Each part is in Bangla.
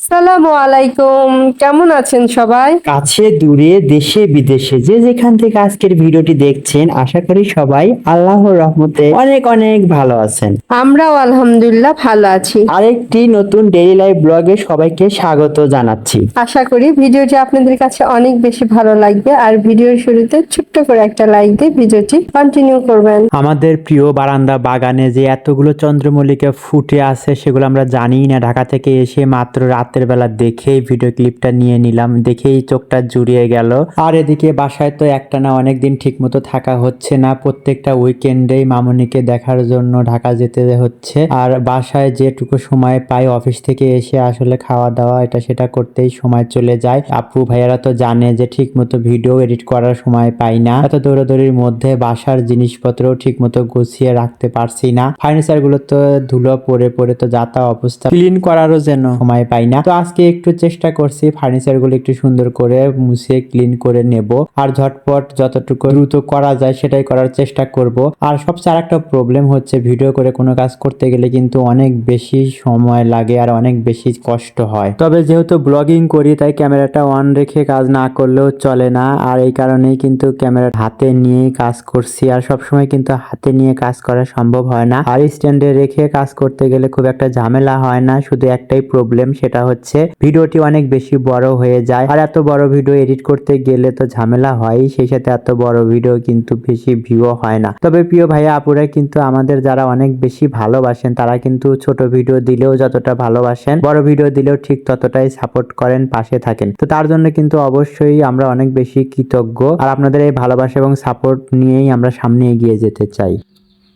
আসসালামু আলাইকুম। কেমন আছেন সবাই? কাছে দূরে দেশে বিদেশে যে যেখান থেকে আজকের ভিডিওটি দেখছেন আশা করি সবাই আল্লাহর রহমতে অনেক অনেক ভালো আছেন। আমরাও আলহামদুলিল্লাহ ভালো আছি। আরেকটি নতুন ডেইলি লাইফ ব্লগে সবাইকে স্বাগত জানাচ্ছি। আশা করি ভিডিওটি আপনাদের কাছে অনেক বেশি ভালো লাগবে আর ভিডিওর শুরুতে ছোট্ট করে একটা লাইক দিয়ে ভিডিওটি কন্টিনিউ করবেন। আমাদের প্রিয় বারান্দা বাগানে যে এতগুলো চন্দ্রমল্লিকা ফুটে আছে সেগুলো আমরা জানিই না। ঢাকা থেকে এসে মাত্র রাতের বেলা দেখেই ভিডিও ক্লিপটা নিয়ে নিলাম, দেখেই চোখটা জুড়িয়ে গেল। আর এদিকে বাসায় তো একটা না অনেকদিন ঠিক মতো থাকা হচ্ছে না, প্রত্যেকটা উইকেন্ডেই মামুনিকে দেখার জন্য ঢাকা যেতে হচ্ছে। আর বাসায় যেটুকু সময় পাই অফিস থেকে এসে আসলে খাওয়া দাওয়া এটা সেটা করতেই সময় চলে যায়। আপু ভাইয়ারা তো জানে যে ঠিক মতো ভিডিও এডিট করার সময় পাই না। এত দৌড়াদৌড়ির মধ্যে বাসার জিনিসপত্র ঠিক মতো গুছিয়ে রাখতে পারছি না। ফার্নিচারগুলো তো ধুলো পরে পরে তো যাতা অবস্থা। ক্লিন করারও যেন সময় পাই না। তো আজকে একটু চেষ্টা করছি ফার্নিচারগুলো একটু সুন্দর করে মুছে ক্লিন করে নেব। আর ঝটপট যতটুকু দ্রুত করা যায় সেটাই করার চেষ্টা করব। আর সবচেয়ে আরেকটা প্রবলেম হচ্ছে ভিডিও করে কোনো কাজ করতে গেলে কিন্তু অনেক বেশি সময় লাগে আর অনেক বেশি কষ্ট হয়। তবে যেহেতু ব্লগিং করি, তাই ক্যামেরাটা অন রেখে কাজ না করলেও চলে না। আর এই কারণেই কিন্তু ক্যামেরা হাতে নিয়ে কাজ করছি। আর সবসময় কিন্তু হাতে নিয়ে কাজ করা সম্ভব হয় না। আর স্ট্যান্ডে রেখে কাজ করতে গেলে খুব একটা ঝামেলা হয় না। শুধু একটাই প্রবলেম সেটা হচ্ছে। ভিডিওটি অনেক বেশি বড় হয়ে যায়। আর এত বড় ভিডিও এডিট করতে গেলে তো ঝামেলা হয় সেই সাথে এত বড় ভিডিও কিন্তু বেশি ভিউও হয় না। তবে প্রিয় ভাইয়া, আপুরা কিন্তু আমাদের যারা অনেক বেশি ভালোবাসেন, তারা কিন্তু ছোট ভিডিও দিলেও যতটা ভালোবাসেন, বড় ভিডিও দিলেও ঠিক ততটাই সাপোর্ট করেন, পাশে থাকেন। তো তার জন্য কিন্তু অবশ্যই আমরা অনেক বেশি কৃতজ্ঞ। আর আপনাদের এই ভালোবাসা এবং সাপোর্ট নিয়েই আমরা সামনে এগিয়ে যেতে চাই।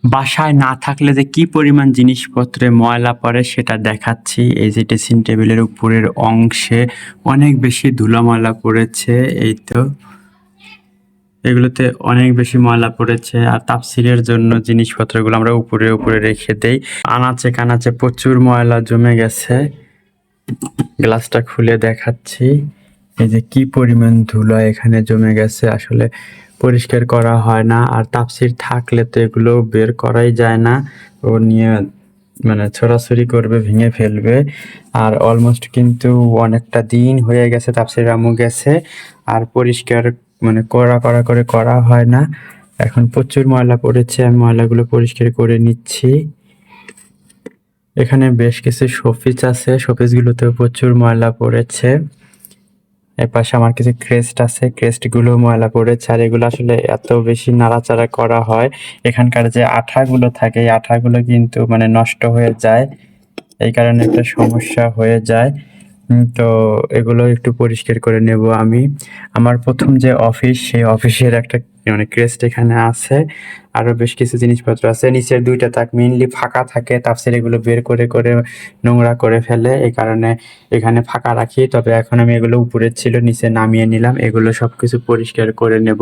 বাসায় না থাকলে যে কি পরিমাণ জিনিসপত্রে ময়লা পড়ে সেটা দেখাচ্ছি। এই যে ড্রেসিং টেবিলের উপরের অংশে অনেক বেশি ধুলো ময়লা পড়েছে, এই তো। এগুলোতে অনেক বেশি ময়লা পড়েছে আর তাপসিলের জন্য জিনিসপত্রগুলো আমরা উপরে উপরে রেখে দেই। আনাচে কানাচে প্রচুর ময়লা জমে গেছে। গ্লাসটা খুলে দেখাচ্ছি। এই যে কি পরিমাণ ধুলো এখানে জমে গেছে। আসলে পরিষ্কার করা হয় না, আর তাপসির থাকলে তো এগুলো বের করাই যায় না। ও নিয়ে মানে ছোড়াছড়ি করবে, ভেঙে ফেলবে। আর অলমোস্ট কিন্তু অনেকটা দিন হয়ে গেছে তাপসির রামু গেছে, আর পরিষ্কার মানে কড়া কড়া করে করা হয় না। এখন প্রচুর ময়লা পড়েছে, আমি ময়লাগুলো পরিষ্কার করে নিচ্ছি। এখানে বেশ কিছু শোপিস আছে শোপিসগুলোতেও প্রচুর ময়লা পড়েছে। এর পাশে আমার কিছু ক্রেস্ট আছে ক্রেস্টগুলো ময়লা পড়েছে, আর এগুলো আসলে এত বেশি নাড়াচাড়া করা হয়। এখানকার যে আঠাগুলো থাকে, এই আঠাগুলো কিন্তু মানে নষ্ট হয়ে যায়, এই কারণে একটা সমস্যা হয়ে যায়। তো এগুলো একটু পরিষ্কার করে নেব আমি। আমার প্রথম যে অফিস সেই অফিসের একটা মানে ক্রেস্ট এখানে আছে। আরও বেশ কিছু জিনিসপত্র আছে। নিচের দুইটা তাক মেইনলি ফাঁকা থাকে। তাপসের এগুলো বের করে করে নোংরা করে ফেলে। এই কারণে এখানে ফাঁকা রাখি। তবে এখন আমি এগুলো উপরে ছিল, নিচে নামিয়ে নিলাম। এগুলো সব কিছু পরিষ্কার করে নেব।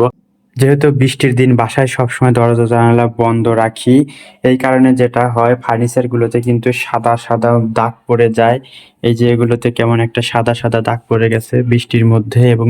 যেহেতু বৃষ্টির দিন, বাসায় সবসময় দরজা, জানালা বন্ধ রাখি। এই কারণে যেটা হয়, ফার্নিচারগুলোতে কিন্তু সাদা সাদা দাগ পড়ে যায়। এই যে এগুলোতে কেমন একটা সাদা সাদা দাগ পড়ে গেছে বৃষ্টির মধ্যে এবং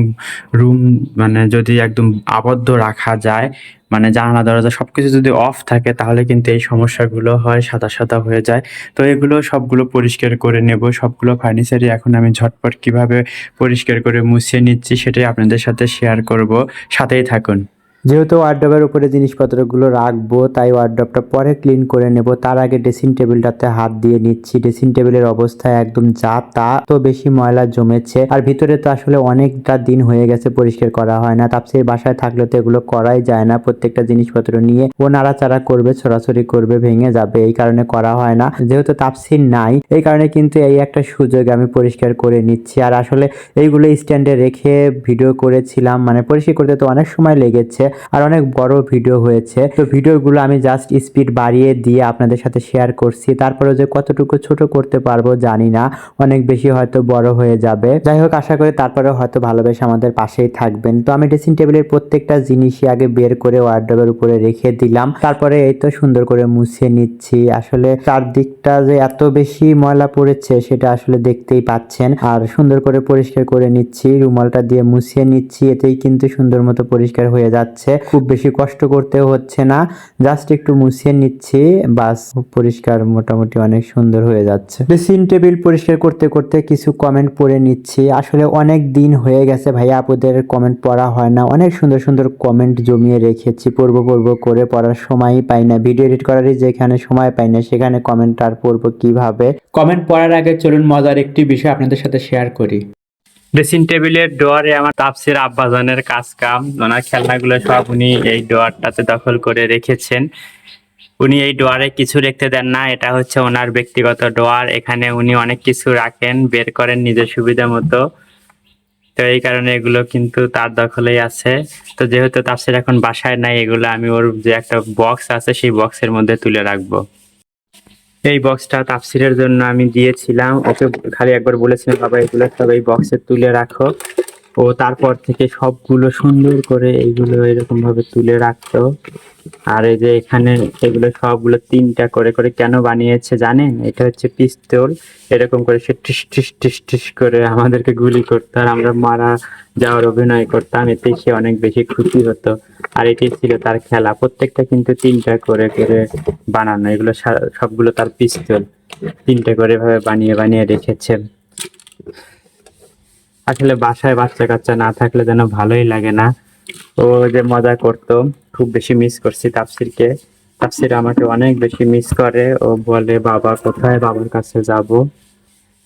রুম মানে যদি একদম আবদ্ধ রাখা যায় মানে জানালা, দরজা সবকিছু যদি অফ থাকে, তাহলে কিন্তু এই সমস্যাগুলো হয়, সাদা সাদা হয়ে যায়। তো এগুলো সবগুলো পরিষ্কার করে নেব। সবগুলো ফার্নিচারই এখন আমি ঝটপট কীভাবে পরিষ্কার করে মুছিয়ে নিচ্ছি, সেটাই আপনাদের সাথে শেয়ার করব। সাথেই থাকুন। যেহেতু ওয়ার্ড্রপের উপরে জিনিসপত্রগুলো রাখব, তাই ওয়ার্ড্রপটা পরে ক্লিন করে নেব। তার আগে ড্রেসিং টেবিলটাতে হাত দিয়ে নিচ্ছি। ড্রেসিং টেবিলের অবস্থা একদম যা তা, তো বেশি ময়লা জমেছে। আর ভিতরে তো আসলে অনেকটা দিন হয়ে গেছে পরিষ্কার করা হয় না। তাপসির বাসায় থাকলে তো এগুলো করাই যায় না। প্রত্যেকটা জিনিসপত্র নিয়ে ও নাড়াচাড়া করবে, ছড়াছড়ি করবে, ভেঙে যাবে। এই কারণে করা হয় না। যেহেতু তাপসির নাই, এই কারণে কিন্তু এই একটা সুযোগ আমি পরিষ্কার করে নিচ্ছি। আর আসলে এইগুলো স্ট্যান্ডে রেখে ভিডিও করেছিলাম। মানে পরিষ্কার করতে তো অনেক সময় লেগেছে। আর অনেক বড় ভিডিও হয়েছে। তো ভিডিওগুলো আমি জাস্ট স্পিড বাড়িয়ে দিয়ে আপনাদের সাথে শেয়ার করছি। তারপরে যে কতটুকু ছোট করতে পারব জানি না। অনেক বেশি হয়তো বড় হয়ে যাবে। যাই হোক, আশা করি তারপরে হয়তো ভালোবেসে আমাদের পাশেই থাকবেন। তো আমি ড্রেসিং টেবিলের প্রত্যেকটা জিনিসই আগে বের করে ওয়ার্ড্রবের উপরে রেখে দিলাম। তারপরে এই তো সুন্দর করে মুছিয়ে নিচ্ছি। আসলে চারদিকটা যে এত বেশি ময়লা পড়েছে, সেটা আসলে দেখতেই পাচ্ছেন। আর সুন্দর করে পরিষ্কার করে নিচ্ছি। রুমালটা দিয়ে মুছিয়ে নিচ্ছি। এতেই কিন্তু সুন্দর মতো পরিষ্কার হয়ে যাচ্ছে। যাচ্ছে খুব বেশি কষ্ট করতেও হচ্ছে না। জাস্ট একটু মুছিয়ে নিচ্ছি, বাস পরিষ্কার মোটামুটি অনেক সুন্দর হয়ে যাচ্ছে। ড্রেসিং টেবিল পরিষ্কার করতে করতে কিছু কমেন্ট পড়ে নিচ্ছি। আসলে অনেক দিন হয়ে গেছে ভাইয়া আপুদের কমেন্ট পড়া হয় না। অনেক সুন্দর সুন্দর কমেন্ট জমিয়ে রেখেছি, পড়ব পড়ব করে পড়ার সময়ই পাই না। ভিডিও এডিট করারই যেখানে সময় পাই না, সেখানে কমেন্ট আর পড়ব কীভাবে? কমেন্ট পড়ার আগে চলুন মজার একটি বিষয় আপনাদের সাথে শেয়ার করি। ড্রেসিং টেবিলের ডোয়ারে আমার তাপসির আব্বাজানের কাজ কাম। ওনার খেলনাগুলো সব উনি এই ডোয়ারটাতে দখল করে রেখেছেন। উনি এই ডোয়ারে কিছু রেখতে দেন না, এটা হচ্ছে ওনার ব্যক্তিগত ডোয়ার এখানে উনি অনেক কিছু রাখেন, বের করেন নিজের সুবিধা মতো। তো এই কারণে এগুলো কিন্তু তার দখলেই আছে। তো যেহেতু তাপসির এখন বাসায় নাই, এগুলো আমি ওর যে একটা বক্স আছে, সেই বক্সের মধ্যে তুলে রাখব। এই বক্সটা তাফসিরের জন্য আমি দিয়েছিলাম। ওকে খালি একবার বলেছিলাম, বাবা, এগুলো সব এই বক্সে তুলে রাখো। ও তারপর থেকে সবগুলো সুন্দর করে এইগুলো এরকম ভাবে তুলে রাখতো। আর এই যে এখানে এগুলো সবগুলো তিনটা করে করে কেন বানিয়েছে জানেন? এটা হচ্ছে পিস্তল। এরকম করে সে টিস টিস টিস টিস করে আমাদেরকে গুলি করতো আর আমরা মারা যাওয়ার অভিনয় করতাম। এতে সে অনেক বেশি খুশি হতো। আর এটি ছিল তার খেলা। প্রত্যেকটা কিন্তু তিনটা করে করে বানানো। এগুলো সবগুলো তার পিস্তল। তিনটা করে ভাবে বানিয়ে বানিয়ে রেখেছে। আসলে বাসায় বাচ্চা কাচ্চা না থাকলে যেন ভালোই লাগে না। ও যে মজা করতো, খুব বেশি মিস করছি তাফসিরকে। তাফসির আমাকে অনেক বেশি মিস করে। ও বলে, বাবা, কোথায় বাবার কাছে যাব?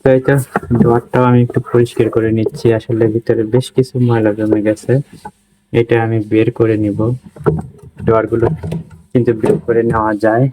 তো এই তো ডোয়ারটাও আমি একটু পরিষ্কার করে নিচ্ছি। আসলে ভিতরে বেশ কিছু ময়লা জমে গেছে। এটা আমি বের করে নিব। ডোয়ারগুলো কিন্তু বের করে নেওয়া যায়।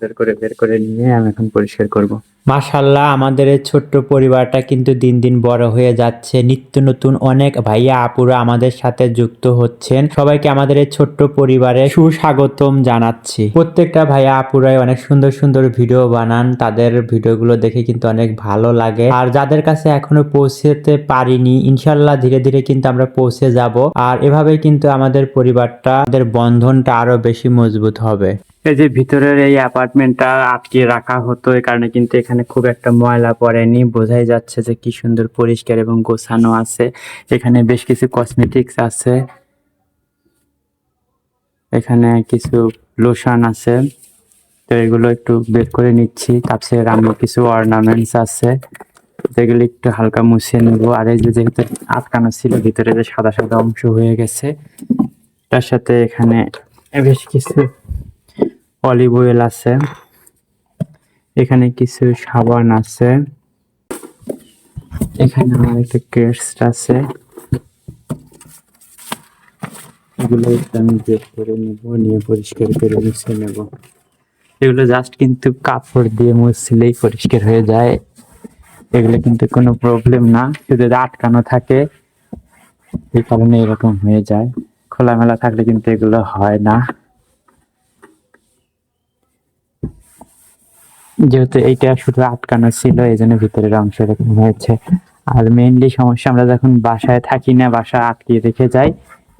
বের করে বের করে নিয়ে আমি এখন পরিষ্কার করব। মাশাল্লাহ আমাদের এই ছোট্ট পরিবারটা কিন্তু দিন দিন বড় হয়ে যাচ্ছে। নিত্য নতুন অনেক ভাইয়া আপুরা আমাদের সাথে যুক্ত হচ্ছেন। সবাইকে আমাদের এই ছোট্ট পরিবারে সুস্বাগতম জানাচ্ছি। প্রত্যেকটা ভাইয়া আপুরাই অনেক সুন্দর সুন্দর ভিডিও বানান। তাদের ভিডিওগুলো দেখে কিন্তু অনেক ভালো লাগে। আর যাদের কাছে এখনও পৌঁছতে পারিনি ইনশাল্লাহ ধীরে ধীরে কিন্তু আমরা পৌঁছে যাব। আর এভাবেই কিন্তু আমাদের পরিবারটা, আমাদের বন্ধনটা আরও বেশি মজবুত হবে। এই যে ভিতরের এই অ্যাপার্টমেন্টটা আটকে রাখা হতো এই কারণে কিন্তু এখানে খুব একটা ময়লা পড়েনি। বোঝাই যাচ্ছে যে কি সুন্দর পরিষ্কার এবং গোছানো আছে। এখানে বেশ কিছু কসমেটিক্স আছে। এখানে কিছু লোশন আছে। তো এগুলো একটু বের করে নিচ্ছি। তারপরে আম্মু কিছু অর্নামেন্টস আছে। যেগুলো একটু হালকা মুছিয়ে নেব। আর এই যে যেহেতু আটকানো ছিল, ভিতরে যে সাদা সাদা অংশ হয়ে গেছে, তার সাথে এখানে বেশ কিছু অলিভ অয়েল আছে। এখানে কিছু সাবান আছে। এখানে আমার একটা ক্রেস্ট আছে। এগুলো আমি বের করে নেব, নিয়ে পরিষ্কার করে মুছে নেব। এগুলো জাস্ট কিন্তু কাপড় দিয়ে মুছলেই পরিষ্কার হয়ে যায়। এগুলো কিন্তু কোনো প্রবলেম না, যদি আটকানো থাকে, এই কারণে এরকম হয়ে যায়। খোলামেলা থাকলে কিন্তু এগুলো হয় না। যেহেতু এইটা শুধু আটকানো ছিল এই জন্য ভিতরের অংশ এরকম হয়েছে। আর মেইনলি সমস্যা আমরা যখন বাসায় থাকি না, বাসা আটকিয়ে রেখে যাই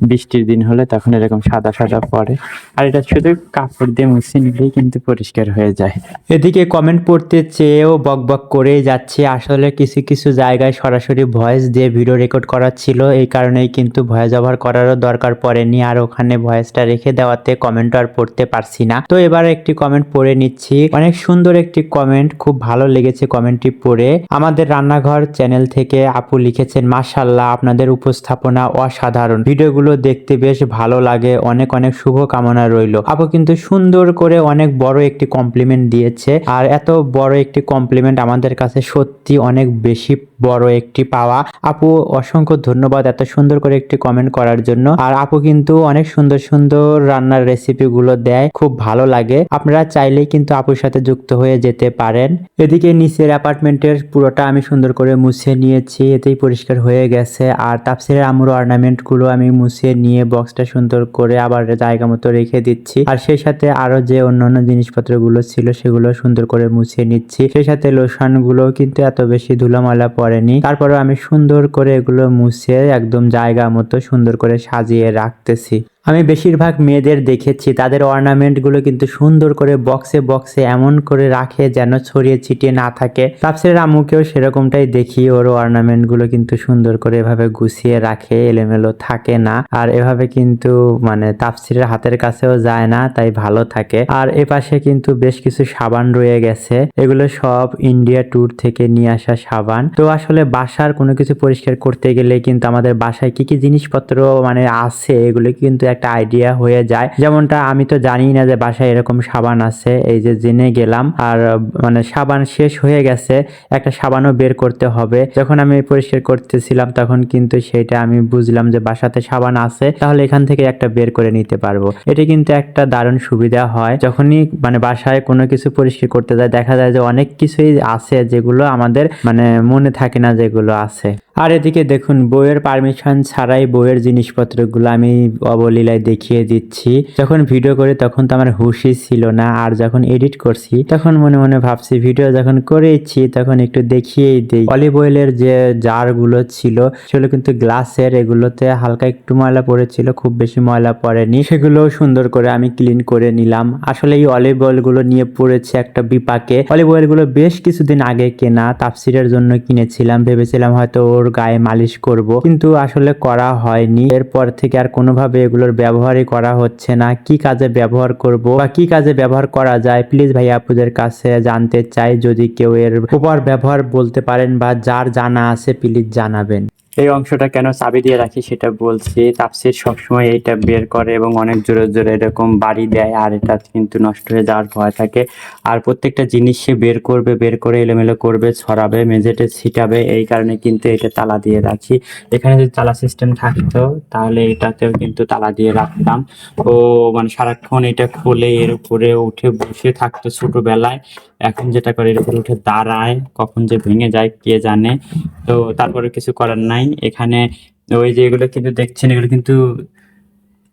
বৃষ্টির দিন হলে তখন এরকম সাদা সাদা পড়ে। আর এটা শুধু কাপড় দিয়ে মুছে নিলেই কিন্তু পরিষ্কার হয়ে যায়। এদিকে কমেন্ট পড়তে চেয়েও বক বক করেই যাচ্ছে। আসলে কিছু কিছু জায়গায় সরাসরি ভয়েস দিয়ে ভিডিও রেকর্ড করা ছিল। এই কারণেই কিন্তু ভয়েস ওভার করারও দরকার পড়েনি। আর ওখানে ভয়েসটা রেখে দেওয়াতে কমেন্ট আর পড়তে পারছি না। তো এবার একটি কমেন্ট পড়ে নিচ্ছি। অনেক সুন্দর একটি কমেন্ট খুব ভালো লেগেছে কমেন্টটি পড়ে। আমাদের রান্নাঘর চ্যানেল থেকে আপু লিখেছেন মাশাল্লাহ আপনাদের উপস্থাপনা অসাধারণ। ভিডিওগুলো দেখতে বেশ ভালো লাগে। অনেক অনেক শুভ কামনা রইল। আপু কিন্তু সুন্দর করে অনেক বড় একটি কমপ্লিমেন্ট দিয়েছে। আর এত বড় একটি কমপ্লিমেন্ট আমাদের কাছে সত্যি অনেক বেশি বড় একটি পাওয়া। আপু, অসংখ্য ধন্যবাদ এত সুন্দর করে একটি কমেন্ট করার জন্য। আর আপু কিন্তু অনেক সুন্দর সুন্দর রান্নার রেসিপি গুলো দেয়, খুব ভালো লাগে। আপনারা চাইলেই কিন্তু আপুর সাথে যুক্ত হয়ে যেতে পারেন। এদিকে নিচের অ্যাপার্টমেন্টের পুরোটা আমি সুন্দর করে মুছে নিয়েছি, এতেই পরিষ্কার হয়ে গেছে। আর তাপসিরের আমুর অর্নামেন্টগুলো আমি মুছে নিয়ে বক্সটা সুন্দর করে আবার জায়গা মতো রেখে দিচ্ছি। আর সেই সাথে আরও যে অন্যান্য জিনিসপত্রগুলো ছিল, সেগুলো সুন্দর করে মুছে নিচ্ছি। সেই সাথে লোশনগুলো কিন্তু এত বেশি ধুলোমালা পড়েনি তারপরে আমি সুন্দর করে এগুলো মুছে একদম জায়গা মতো সুন্দর করে সাজিয়ে রাখতেছি। আমি বেশিরভাগ মেয়েদের দেখেছি, তাদের অর্নামেন্টগুলো কিন্তু সুন্দর করে বক্সে বক্সে এমন করে রাখে যেন ছড়িয়ে ছিটিয়ে না থাকে। তাপসের আম্মুকেও সেরকমটাই দেখি ওর অর্নামেন্টগুলো কিন্তু সুন্দর করে এভাবে গুছিয়ে রাখে, এলোমেলো থাকে না। আর এভাবে কিন্তু মানে তাপসিরের হাতের কাছেও যায় না, তাই ভালো থাকে। আর এ পাশে কিন্তু বেশ কিছু সাবান রয়ে গেছে। এগুলো সব ইন্ডিয়া ট্যুর থেকে নিয়ে আসা সাবান। তো আসলে বাসার কোনো কিছু পরিষ্কার করতে গেলে কিন্তু আমাদের বাসায় কি কি জিনিসপত্র মানে আছে, এগুলো কিন্তু একটা আইডিয়া হয়ে যায়। যেমনটা আমি তো জানি না যে বাসায় এরকম সাবান আছে। এই যে জেনে গেলাম। আর মানে সাবান শেষ হয়ে গেছে। একটা সাবানও বের করতে হবে। যখন আমি পরিষ্কার করতেছিলাম, তখন কিন্তু সেটা আমি বুঝলাম যে বাসাতে সাবান আছে। তাহলে এখান থেকে একটা বের করে নিতে পারব। এটা কিন্তু একটা দারুণ সুবিধা হয়। যখনই মানে বাসায় কোনো কিছু পরিষ্কার করতে যায়, দেখা যায় যে অনেক কিছুই আছে যেগুলো আমাদের মানে মনে থাকে না যেগুলো আছে। আর এদিকে দেখুন, বইয়ের পারমিশন ছাড়াই বইয়ের জিনিসপত্রগুলো আমি অবলীলায় দেখিয়ে দিচ্ছি। যখন ভিডিও করি তখন তো আমার হুশই ছিল না। আর যখন এডিট করছি, তখন মনে মনে ভাবছি, ভিডিও যখন করেছি তখন একটু দেখিয়েই দিই। অলিভ অয়েলের যে জারগুলো ছিল, সেগুলো কিন্তু গ্লাসের, এগুলোতে হালকা একটু ময়লা পড়েছিল, খুব বেশি ময়লা পড়েনি। সেগুলো সুন্দর করে আমি ক্লিন করে নিলাম। আসলে এই অলিভ অয়েলগুলো নিয়ে পড়েছে একটা বিপাকে। অলিভ অয়েলগুলো বেশ কিছুদিন আগে কেনা, তাপসিরের জন্য কিনেছিলাম। ভেবেছিলাম হয়তো ওর গায়ে মালিশ করব। কিন্তু আসলে করা হয়নি। এরপর থেকে আর কোনোভাবে এগুলোর ব্যবহারই করা হচ্ছে না। কি কাজে ব্যবহার করব বা কি কাজে ব্যবহার করা যায়? প্লিজ ভাই আপুদের কাছে জানতে চাই, যদি কেউ এর উপর ব্যবহার বলতে পারেন বা যার জানা আছে প্লিজ জানাবেন। এই অংশটা কেন চাবি দিয়ে রাখি সেটা বলছি। তাপসির সবসময় এইটা বের করে এবং অনেক জোরে জোরে এরকম বাড়ি দেয় আর এটা কিন্তু নষ্ট হয়ে যাওয়ার ভয় থাকে। আর প্রত্যেকটা জিনিস সে বের করবে, বের করে এলোমেলো করবে, ছড়াবে মেঝেতে ছিটাবে, এই কারণে কিন্তু এটা তালা দিয়ে রাখি। এখানে যদি তালা সিস্টেম থাকতো, তাহলে এটাতেও কিন্তু তালা দিয়ে রাখতাম। ও মানে সারাক্ষণ এটা খুলে এর উপরে উঠে বসে থাকতো ছোটবেলায়। এখন যেটা করে এর উপরে উঠে দাঁড়ায়, কখন যে ভেঙে যায় কে জানে। তো তারপরে কিছু করার নাই। এখানে ওই যে এগুলো কিন্তু দেখছেন, এগুলো কিন্তু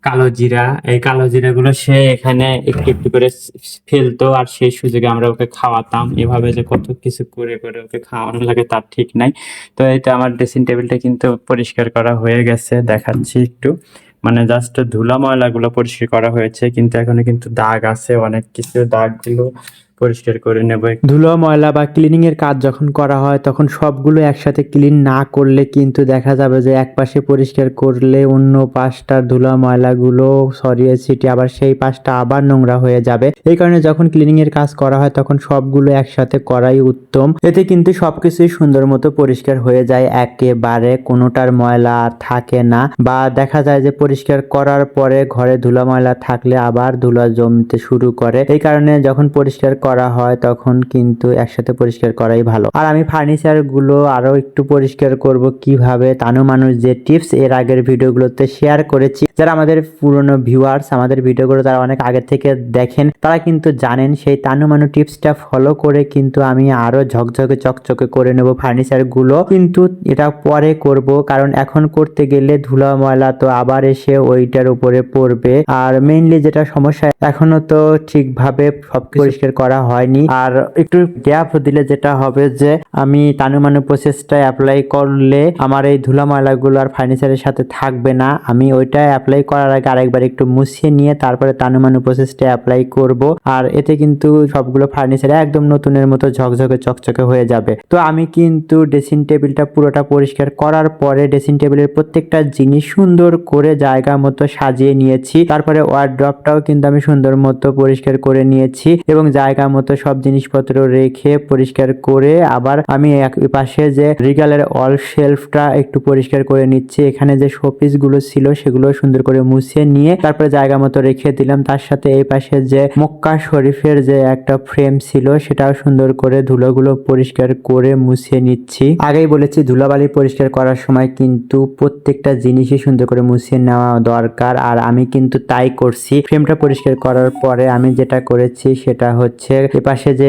কালো জিরা। এই কালো জিরা গুলো সে এখানে একটু একটু করে ফেলতো আর সেই সুযোগে আমরা ওকে খাওয়াতাম। এভাবে যে কত কিছু করে করে ওকে খাওয়ানো লাগে তার ঠিক নাই। তো এইটা আমার ড্রেসিং টেবিলটা কিন্তু পরিষ্কার করা হয়ে গেছে, দেখাচ্ছি একটু। মানে জাস্ট ধুলা ময়লাগুলো পরিষ্কার করা হয়েছে, কিন্তু এখনও কিন্তু দাগ আছে, অনেক কিছু দাগগুলো পরিষ্কার করে নেব ধুলো, ময়লা বা ক্লিনিং এর কাজ যখন করা হয়, তখন সবগুলো একসাথে ক্লিন না করলে কিন্তু দেখা যাবে যে এক পাশে পরিষ্কার করলে অন্য পাশটার ধুলো, ময়লাগুলো সরিয়ে ছিটিয়ে আবার সেই পাশটা আবার নোংরা হয়ে যাবে। এই কারণে যখন ক্লিনিং এর কাজ করা হয়, তখন সবগুলো একসাথে করাই উত্তম। এতে কিন্তু সবকিছুই সুন্দর মতো পরিষ্কার হয়ে যায়। একেবারে কোনোটার ময়লা আর থাকে না বা দেখা যায় যে পরিষ্কার করার পরে ঘরে ধুলো, ময়লা থাকলে আবার ধুলো জমতে শুরু করে। এই কারণে যখন পরিষ্কার করা হয় তখন কিন্তু একসাথে পরিষ্কার করাই ভালো। আর আমি ফার্নিচারগুলো আরও একটু পরিষ্কার করব কীভাবে তানু মানুষ যে টিপস এর আগের ভিডিওগুলোতে শেয়ার করেছি যারা আমাদের পুরনো ভিউয়ার্স আমাদের ভিডিওগুলো তারা অনেক আগে থেকে দেখেন তারা কিন্তু জানেন সেই তানু মানু টিপসটা ফলো করে কিন্তু আমি আরও ঝকঝকে চকচকে করে নেব ফার্নিচারগুলো কিন্তু এটা পরে করব কারণ এখন করতে গেলে ধুলা ময়লা তো আবার এসে ওইটার উপরে পড়বে। আর মেইনলি যেটা সমস্যা এখনও তো ঠিকভাবে সব পরিষ্কার করা হয়নি। আর একটু গ্যাপ দিলে যেটা হবে যে, আমি তানুমানু প্রসেসটা অ্যাপ্লাই করলে আমার এই ধুলা ময়লাগুলো আর ফার্নিচারের সাথে থাকবে না। আমি ওইটা অ্যাপ্লাই করার আগে আরেকবার একটু মুছিয়ে নিয়ে তারপরে তানুমানু প্রসেসটা অ্যাপ্লাই করব। আর এতে কিন্তু সবগুলো ফার্নিচার একদম নতুনের মতো ঝকঝকে চকচকে হয়ে যাবে। তো আমি কিন্তু ড্রেসিং টেবিলটা পুরোটা পরিষ্কার করার পরে ড্রেসিং টেবিলের প্রত্যেকটা জিনিস সুন্দর করে জায়গা মতো সাজিয়ে নিয়েছি। তারপরে ওয়ার্ড্রপটাও কিন্তু আমি সুন্দর মতো পরিষ্কার করে নিয়েছি। এবং জায়গা মতো সব জিনিসপত্র রেখে পরিষ্কার করে আবার আমি এক পাশে যে রিগালের অল শেলফটা একটু পরিষ্কার করে নিচ্ছি। এখানে যে শোপিসগুলো ছিল সেগুলো সুন্দর করে মুছে নিয়ে তারপরে জায়গা মতো রেখে দিলাম। তার সাথে এই পাশে যে মক্কা শরীফের যে একটা ফ্রেম ছিল সেটাও সুন্দর করে ধুলোগুলো পরিষ্কার করে মুছে নিচ্ছি। আগেই বলেছি ধুলাবালি পরিষ্কার করার সময় কিন্তু প্রত্যেকটা জিনিসই সুন্দর করে মুছিয়ে নেওয়া দরকার। আর আমি কিন্তু তাই করছি। ফ্রেমটা পরিষ্কার করার পরে আমি যেটা করেছি সেটা হচ্ছে পাশে এ পাশে যে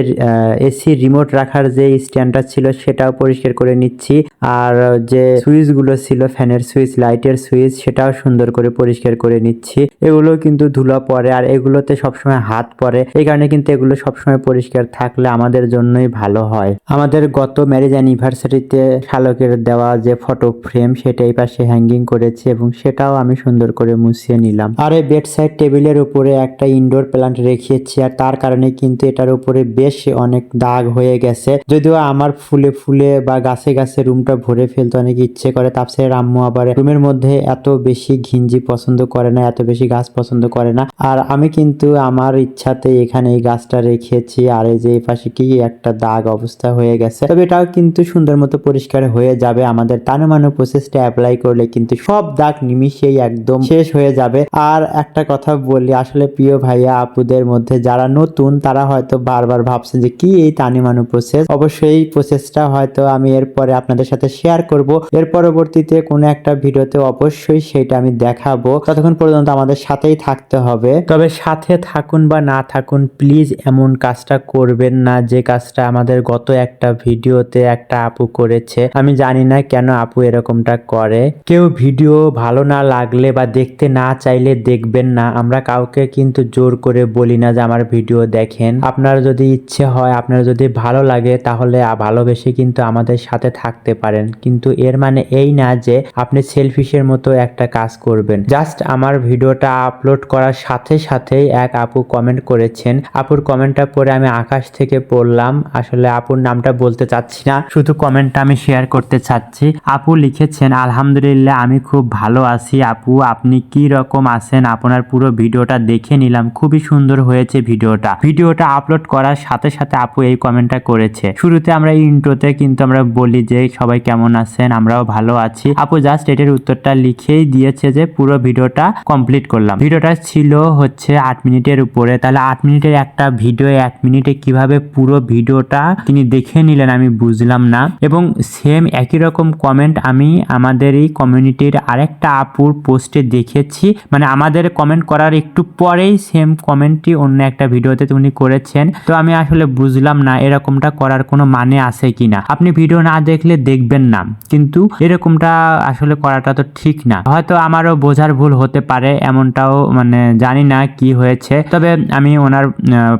এসি রিমোট রাখার যে স্ট্যান্ডটা ছিল সেটাও পরিষ্কার করে নিচ্ছি। আর যে সুইচগুলো ছিল ফ্যানের সুইচ লাইটের সুইচ সেটাও সুন্দর করে পরিষ্কার করে নিচ্ছি। এগুলো কিন্তু ধুলা পরে, আর এগুলোতে সবসময় হাত পরে। এই কারণে কিন্তু এগুলো সবসময় পরিষ্কার থাকলে আমাদের জন্যই ভালো হয়। আমাদের গত ম্যারেজ অ্যানিভার্সারিতে শালকের দেওয়া যে ফটো ফ্রেম সেটা পাশে হ্যাঙ্গিং করেছি এবং সেটাও আমি সুন্দর করে মুছিয়ে নিলাম। আর এই বেড সাইড টেবিলের উপরে একটা ইনডোর প্ল্যান্ট রেখেছি, আর তার কারণে কিন্তু এটার উপরে বেশ অনেক দাগ হয়ে গেছে। যদিও আমার ফুলে ফুলে বা গাছে গাছে রুমটা ভরে ফেলতে অনেক ইচ্ছে করে তাপসের আম্মু আবার রুমের মধ্যে এত বেশি ঘিঞ্জি পছন্দ করে না, এত বেশি গাছ পছন্দ করে না। আর আমি কিন্তু আমার ইচ্ছাতে এখানে এই গাছটা রেখেছি, আর এই যে এই পাশে কি একটা দাগ অবস্থা হয়ে গেছে। তবে এটাও কিন্তু সুন্দর মতো পরিষ্কার হয়ে যাবে। আমাদের তানুমানু প্রসেসটা অ্যাপ্লাই করলে কিন্তু সব দাগ নিমিশেই একদম শেষ হয়ে যাবে। আর একটা কথা বলি, আসলে প্রিয় ভাইয়া, আপুদের মধ্যে যারা নতুন, তারা হয়তো বারবার ভাবছেন যে কি এই তানিমানু প্রসেস অবশ্যই এই প্রসেসটা হয়তো আমি এরপরে আপনাদের সাথে শেয়ার করব। এর পরবর্তীতে কোনো একটা ভিডিওতে অবশ্যই সেটা আমি দেখাবো। ততক্ষণ পর্যন্ত আমাদের সাথেই থাকতে হবে। তবে সাথে থাকুন বা না থাকুন প্লিজ এমন কাজটা করবেন না যে কাজটা আমাদের গত একটা ভিডিওতে একটা আপু করেছে। আমি জানি না কেন আপু এরকমটা করে। কেউ ভিডিও ভালো না লাগলে বা দেখতে না চাইলে দেখবেন না। আমরা কাউকে কিন্তু জোর করে বলি না যে আমার ভিডিও দেখেন। আপনার যদি ইচ্ছে হয়, আপনার যদি ভালো লাগে, তাহলে ভালোবেসে কিন্তু আমাদের সাথে থাকতে পারেন। কিন্তু এর মানে এই না যে আপনি সেলফিশের মতো একটা কাজ করবেন। জাস্ট আমার ভিডিওটা আপলোড করার সাথে সাথেই এক আপু কমেন্ট করেছেন। আপুর কমেন্টটা পরে আমি আকাশ থেকে পড়লাম। আসলে আপুর নামটা বলতে চাচ্ছি না, শুধু কমেন্টটা আমি শেয়ার করতে চাচ্ছি। আপু লিখেছেন, আলহামদুলিল্লাহ, আমি খুব ভালো আছি। আপু, আপনি কি রকম আছেন? আপনার পুরো ভিডিওটা দেখে নিলাম। খুবই সুন্দর হয়েছে ভিডিওটা। ভিডিওটা আপলোড করার সাথে সাথে আপু এই কমেন্টটা করেছে। শুরুতে আমরা ইন্ট্রোতে কিন্তু আমরা বলি যে, সবাই কেমন আছেন? আমরাও ভালো আছি। আপু জাস্ট এটার উত্তরটা লিখেই দিয়েছে যে, পুরো ভিডিওটা কমপ্লিট করলাম। ভিডিওটা ছিল হচ্ছে আট মিনিটের উপরে। তাহলে আট মিনিটের একটা ভিডিও, এক মিনিটে কীভাবে পুরো ভিডিওটা তিনি দেখে নিলেন আমি বুঝলাম না। এবং সেম একই রকম কমেন্ট আমি আমাদের এই কমিউনিটির আরেকটা আপুর পোস্টে দেখেছি। মানে আমাদের কমেন্ট করার একটু পরেই সেম কমেন্টটি অন্য একটা ভিডিওতে উনি করেছেন, তো আমি আসলে বুঝলাম না এরকমটা করার কোনো মানে আছে কিনা। আপনি ভিডিও না দেখলে দেখবেন না, কিন্তু এরকমটা আসলে করাটা তো ঠিক না। হয়তো আমারও বোঝার ভুল হতে পারে, এমনটাও মানে জানি না কি হয়েছে। তবে আমি ওনার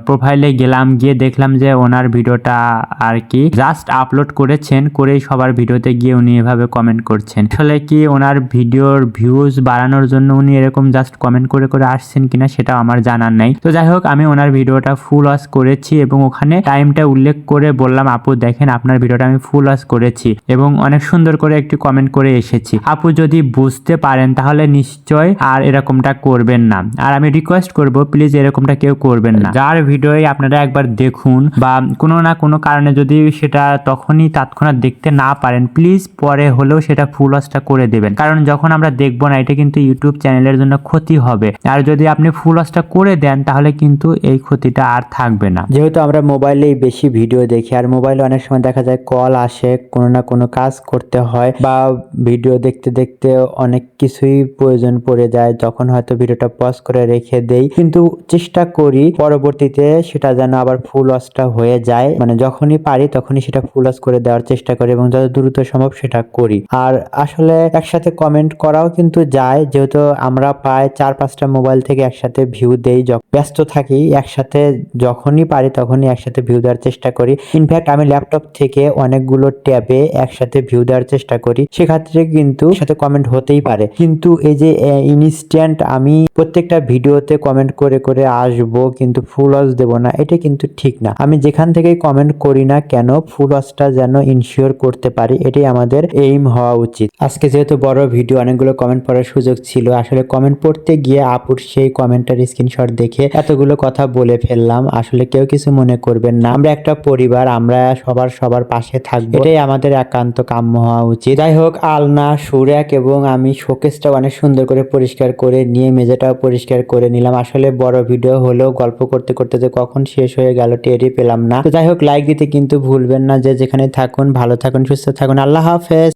প্রোফাইলে গেলাম, গিয়ে দেখলাম যে ওনার ভিডিওটা আর কি জাস্ট আপলোড করেছেন, করেই সবার ভিডিওতে গিয়ে উনি এভাবে কমেন্ট করছেন। আসলে কি ওনার ভিডিওর ভিউজ বাড়ানোর জন্য উনি এরকম জাস্ট কমেন্ট করে করে আসছেন কিনা সেটা আমার জানার নাই। তো যাই হোক, আমি ওনার ভিডিওটা ফুল ওয়াশ করেছি এবং ওখানে টাইমটা উল্লেখ করে বললাম, আপু, দেখেন আপনার ভিডিওটা আমি ফুল ওয়াশ করেছি এবং অনেক সুন্দর করে একটি কমেন্ট করে এসেছি। আপু, যদি বুঝতে পারেন তাহলে নিশ্চয় আর এরকমটা করবেন না। আর আমি রিকোয়েস্ট করব প্লিজ এরকমটা কেউ করবেন না। যার ভিডিও আপনারা একবার দেখুন বা কোনো না কোনো কারণে যদি সেটা তখনই তৎক্ষণাৎ দেখতে না পারেন প্লিজ পরে হলেও সেটা ফুল ওয়াশটা করে দেবেন। কারণ যখন আমরা দেখব না, এটা কিন্তু ইউটিউব চ্যানেলের জন্য ক্ষতি হবে। আর যদি আপনি ফুল ওয়াশটা করে দেন, তাহলে কিন্তু এই ক্ষতিটা আর থাকবে না। যেহেতু আমরা মোবাইলেই বেশি ভিডিও দেখি, আর মোবাইলে অনেক সময় দেখা যায় কল আসে, কোনো না কোনো কাজ করতে হয় বা ভিডিও দেখতে দেখতে অনেক কিছুই প্রয়োজন পড়ে যায়, যখন হয়তো ভিডিওটা পজ করে রেখে দেই। কিন্তু চেষ্টা করি পরবর্তীতে সেটা যেন আবার ফুল ওয়াশটা হয়ে যায়। মানে যখনই পারি তখনই সেটা ফুল ওয়াশ করে দেওয়ার চেষ্টা করি এবং যত দ্রুত সম্ভব সেটা করি। আর আসলে একসাথে কমেন্ট করাও কিন্তু যায়, যেহেতু আমরা প্রায় চার পাঁচটা মোবাইল থেকে একসাথে ভিউ দেই ব্যস্ত থাকি, একসাথে যখনই পারি তখনই একসাথে ভিউ দেওয়ার চেষ্টা করি। ইনফ্যাক্ট আমি ল্যাপটপ থেকে অনেকগুলো ট্যাবে একসাথে ভিউ দেওয়ার চেষ্টা করি। সেক্ষেত্রে কিন্তু সাথে কমেন্ট হতেই পারে। কিন্তু এই যে ইনস্ট্যান্ট আমি প্রত্যেকটা ভিডিওতে কমেন্ট করে করে আসব কিন্তু ফুল ওয়াশ দেবো না, এটা কিন্তু ঠিক না। আমি যেখান থেকেই কমেন্ট করি না কেন ফুল ওয়াশটা যেন ইনশিওর করতে পারি, এটাই আমাদের এইম হওয়া উচিত। আজকে যেহেতু বড় ভিডিও অনেকগুলো কমেন্ট পড়ার সুযোগ ছিল, আসলে কমেন্ট পড়তে গিয়ে আপুর সেই কমেন্টের স্ক্রিনশট দেখে এতগুলো কথা বলে ফেললাম। আসলে কেউ কিছু মনে করবেন না। আমরা একটা পরিবার, আমরা সবার সবার পাশে থাকব। এটাই আমাদের একান্ত কাম্য হওয়া উচিত। যাই হোক, আলনা সুরাক এবং আমি শোকেসটা অনেক সুন্দর করে পরিষ্কার করে নিয়ে মেঝেটাও পরিষ্কার করে নিলাম। আসলে বড় ভিডিও হলেও গল্প করতে করতে যে কখন শেষ হয়ে গেল টেরই পেলাম না। তো যাই হোক লাইক দিতে কিন্তু ভুলবেন না। যে যেখানে থাকুন, ভালো থাকুন, সুস্থ থাকুন। আল্লাহ হাফেজ।